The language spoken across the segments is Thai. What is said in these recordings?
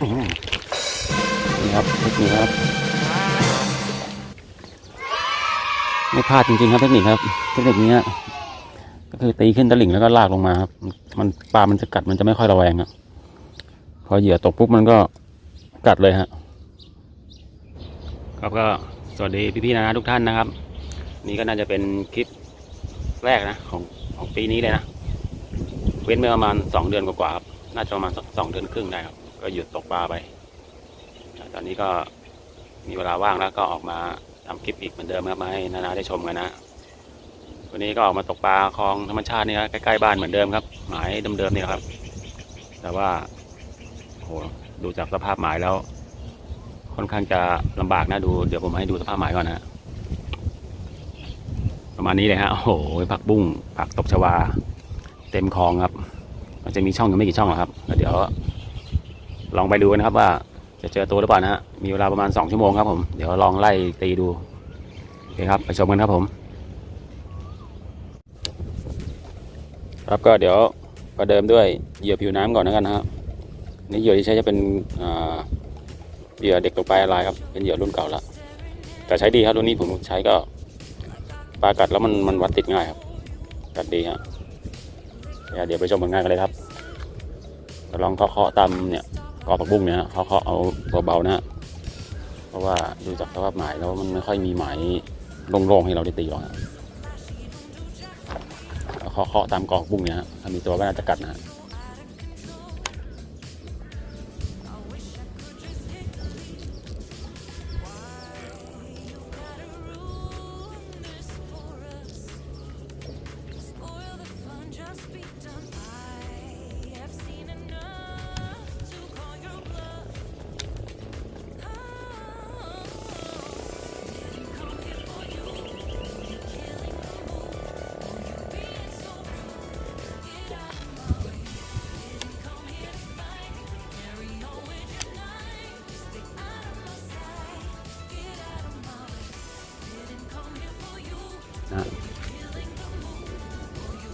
นี่ครับเทคนิคครับ ไม่พลาดจริงๆครับเทคนิคครับ เทคนิคนี้ก็คือตีขึ้นตะหลิ่งแล้วก็ลากลงมาครับ มันปลามันจะกัดมันจะไม่ค่อยระแวงครับพอเหยื่อตกปุ๊บมันก็กัดเลยฮะครับก็สวัสดีพี่ๆนะทุกท่านนะครับ นี่ก็น่าจะเป็นคลิปแรกนะของของปีนี้เลยนะ เว้นไปประมาณสองเดือนกว่าๆครับ น่าจะประมาณสองเดือนครึ่งได้ครับ ก็หยุดตกปลาไป ตอนนี้ก็มีเวลาว่างแล้วก็ออกมาทำคลิปอีกเหมือนเดิมครับมาให้นานาได้ชมกันนะ วันนี้ก็ออกมาตกปลาคลองธรรมชาตินี่ครับใกล้ๆบ้านเหมือนเดิมครับ หมายเดิมๆนี่ครับ แต่ว่าโหดูจากสภาพหมายแล้ว ค่อนข้างจะลำบากนะดูเดี๋ยวผมให้ดูสภาพหมายก่อนนะประมาณนี้เลยฮะโอ้โหผักบุ้งผักตบชวา เต็มคลองครับ มันจะมีช่องอยู่ไม่กี่ช่องหรอกครับแล้วเดี๋ยว ลองไปดูกันะครับว่าจะเจอตัวหรือเปล่านะฮะ มีเวลาประมาณสองชั่วโมงครับผม เดี๋ยวลองไล่ตีดู โอเคครับ ไปชมกันครับผม ครับก็เดี๋ยวประเดิมด้วยเหยื่อผิวน้ำก่อนนะกันนะครับนี่เหยื่อที่ใช้จะเป็นเหยื่อเด็กตกปลาลายครับ เป็นเหยื่อรุ่นเก่าแล้วแต่ใช้ดีครับรุ่นนี้ผมใช้ก็ปลากัดแล้วมันมันวัดติดง่ายครับ กัดดีฮะเดี๋ยวไปชมผลงานกันเลยครับลองเคาะๆตามเนี่ย อผักบุ้งเนี่ยเขาเขาเอาเบาๆนะเพราะว่าดูจากสภาพหมายแล้วมันไม่ค่อยมีหมายโล่งๆให้เราได้ตีหรอกเคาะเคาะๆตามกอผักบุ้งเนี่ยฮะถ้ามีตัวก็น่าจะกัดนะฮะ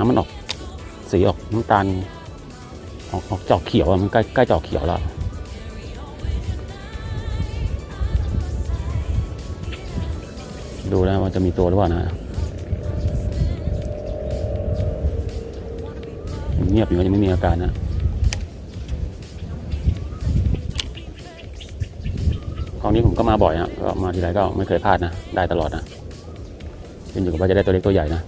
น้ำมันออกสีออกน้ำตาลออกออกจอกเขียวอะมันใกล้ใกล้จอกเขียวแล้วดูแล้วว่าจะมีตัวหรือเปล่านะเงียบอยู่ยังไม่มีอาการนะคราวนี้ผมก็มาบ่อยนะก็มาทีไรก็ไม่เคยพลาดนะ ได้ตลอดนะขึ้นอยู่กับว่าจะได้ตัวเล็กตัวใหญ่นะ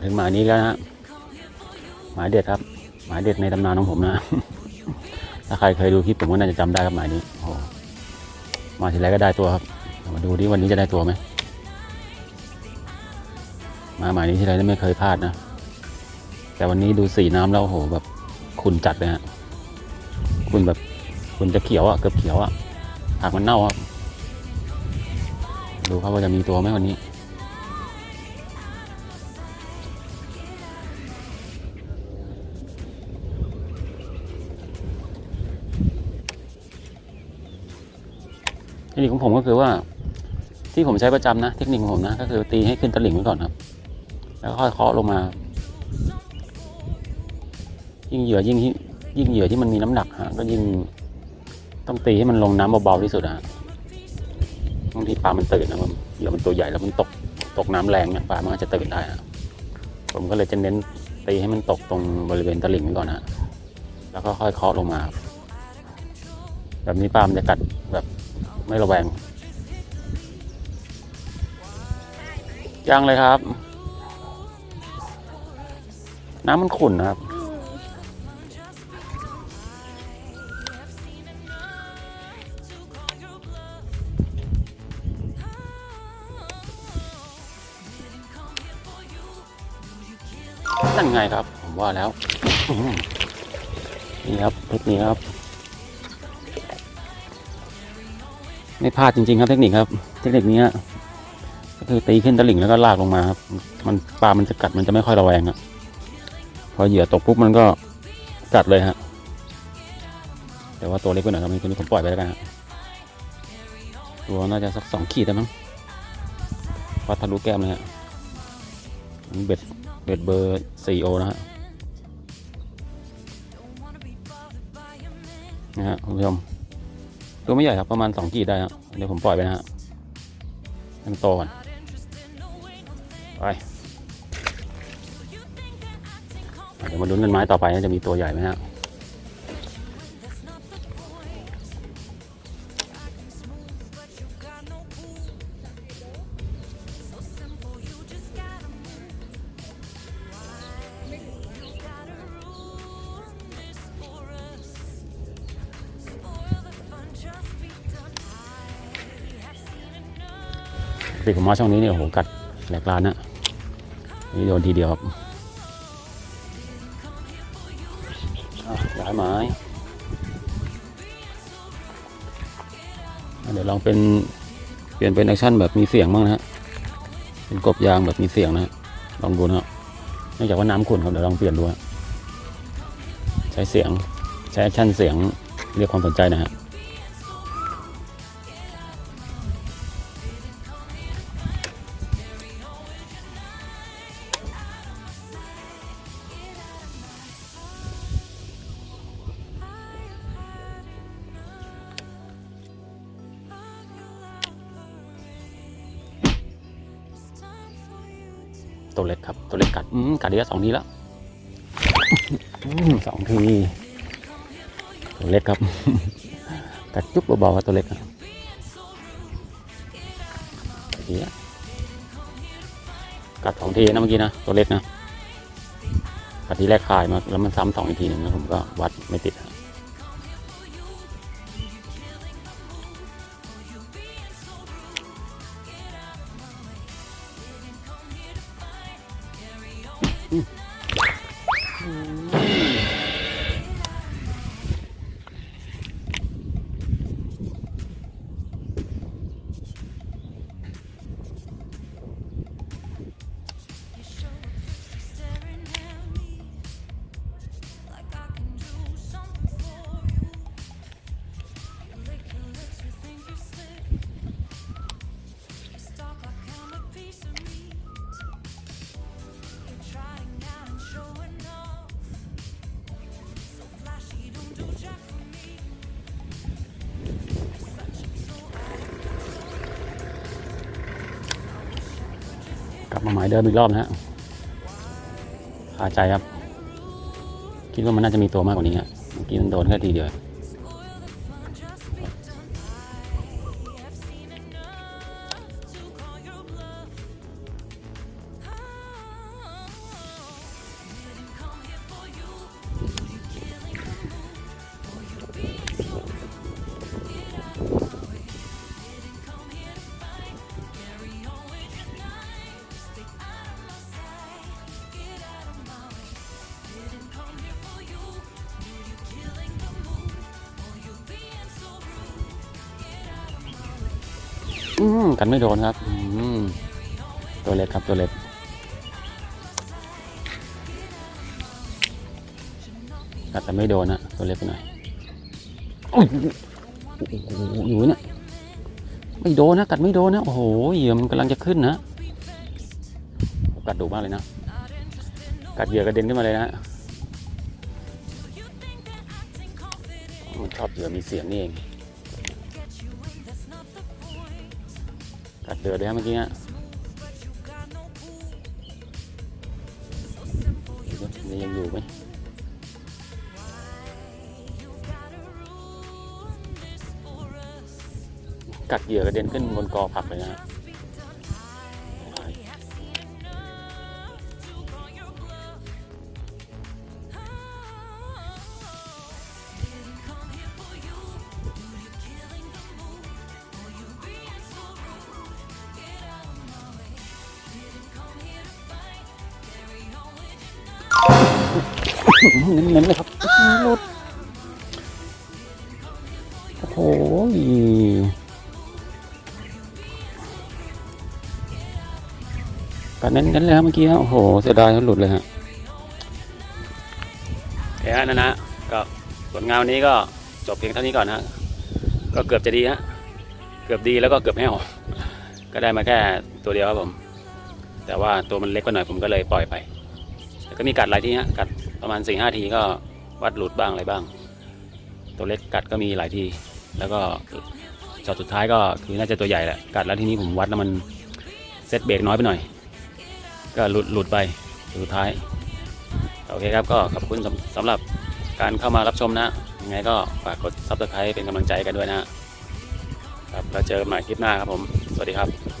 มาถึงหมายนี้แล้วนะหมายเด็ดครับ หมายเด็ดในตำนานของผมนะ ถ้าใครเคยดูคลิปผมก็น่าจะจำได้ครับหมายนี้โอ้โหมาทีไรก็ได้ตัวครับ มาดูดิวันนี้จะได้ตัวไหมมาหมายนี้ทีไรไม่เคยพลาดนะ แต่วันนี้ดูสีน้ำแล้วโหแบบขุนจัดเลยฮะขุนแบบขุนจะเขียวอะเกือบเขียวอะหากมันเน่าครับดูครับว่าจะมีตัวไหมวันนี้ เทคนิคของผมก็คือว่า ที่ผมใช้ประจำนะเทคนิคของผมนะก็คือตีให้ขึ้นตะหลิ่งไว้ก่อนครับ แล้วค่อยเคาะลงมา ยิ่งเหยื่อยิ่งยิ่งเหยื่อที่มันมีน้ำหนักฮะก็ยิ่งต้องตีให้มันลงน้ำเบาๆที่สุดฮะบางทีปลามันตื่นนะมันเหยื่อมันตัวใหญ่แล้วมันตกตกน้ำแรงเนี่ยปลามันอาจจะตื่นได้ฮะผมก็เลยจะเน้นตีให้มันตกตรงบริเวณตลิ่งไว้ก่อนฮะแล้วก็ค่อยเคาะลงมา แบบนี้ปลามันจะกัดแบบ ไม่ระแวงยังเลยครับ น้ำมันขุ่นนะครับนั่นไงครับ ผมว่าแล้ว นี่ครับเทคนิคครับ ไม่พลาดจริงๆครับเทคนิคครับ เทคนิคนี้ก็คือตีขึ้นตะลิ่งแล้วก็ลากลงมาครับ มันปลามันจะกัดมันจะไม่ค่อยระแวงครับพอเหยื่อตกปุ๊บมันก็กัดเลยฮะ แต่ว่าตัวเล็กไปหน่อยครับตัวนี้ผมปล่อยไปแล้วกันฮะตัวน่าจะสักสองขีดได้มั้งวัดทะลุแก้มเลยฮะอันเบ็ดเบ็ดเบอร์สี่โอนะฮะนะฮะคุณผู้ชม ตัวไม่ใหญ่ครับ ประมาณสองขีดได้ฮะเดี๋ยวผมปล่อยไปนะฮะมันโตก่อนไปเดี๋ยวมาลุ้นกันไม้ต่อไปจะมีตัวใหญ่ไหมฮะ ปีกของมอช่องนี้เนี่ยโหกัดแหลกลานนะนี่โดนทีเดียวครับอะย้ายไม้เดี๋ยวลองเป็นเปลี่ยนเป็นแอคชั่นแบบมีเสียงบ้างนะฮะเป็นกบยางแบบมีเสียงนะลองดูนะเนื่องจากว่าน้ำขุ่นครับเดี๋ยวลองเปลี่ยนดูฮะใช้เสียงใช้แอคชั่นเสียงเรียกความสนใจนะฮะ ตัวเล็กครับ ตัวเล็กกัดอืมกัดเดียวสองทีแล้วอืมสองทีตัวเล็กครับ กัดจุ๊บเบาๆครับตัวเล็กครับเดี๋ยวกัดสองทีนะเมื่อกี้นะตัวเล็กนะกัดทีแรกคายมาแล้วมันซ้ำสองอีกทีหนึ่งแล้วผมก็วัดไม่ติดครับ Ooh. มาหมายเดิมอีกรอบนะฮะคาใจครับ คิดว่ามันน่าจะมีตัวมากกว่านี้ฮะเมื่อกี้มันโดนแค่ทีเดียว อืมกันไม่โดนครับ อืมตัวเล็กครับตัวเล็กกัดแต่ไม่โดนนะตัวเล็กไปหน่อยโอ้โหอยู่เนี่ยไม่โดนนะกัดไม่โดนนะโอ้โหเหยื่อมันกำลังจะขึ้นนะกัดดุมากเลยนะกัดเหยื่อกระเด็นขึ้นมาเลยนะมันชอบเหยื่อมีเสียงนี่เอง กัดเดือดเลยฮะเมื่อกี้ฮะนี่ยังอยู่ไหมกัดเหยื่อกระเด็นขึ้นบนกอผักเลยนะฮะ เน้นๆเลยครับหลุดโอ้โหกัดเน้นๆเลยครับเมื่อกี้โอ้โหเสียดายเขาหลุดเลยฮะเอ้ยนั่นนะก็ผลงานวันนี้ก็จบเพียงเท่านี้ก่อนนะก็เกือบจะดีฮะเกือบดีแล้วก็เกือบแห้วก็ได้มาแค่ตัวเดียวครับผม แต่ว่าตัวมันเล็กไปหน่อยผมก็เลยปล่อยไปแต่ก็มีกัดหลายที่ฮะกัด ประมาณสี่ห้าทีก็วัดหลุดบ้างอะไรบ้าง ตัวเล็กกัดก็มีหลายที แล้วก็ช็อตสุดท้ายก็คือน่าจะตัวใหญ่แหละกัดแล้วทีนี้ผมวัดแล้วมันเซตเบรกน้อยไปหน่อย ก็หลุดหลุดไปสุดท้ายโอเคครับก็ขอบคุณสำหรับการเข้ามารับชมนะยังไงก็ฝากกด subscribe เป็นกำลังใจกันด้วยนะครับแล้วเจอกันใหม่คลิปหน้าครับผม สวัสดีครับ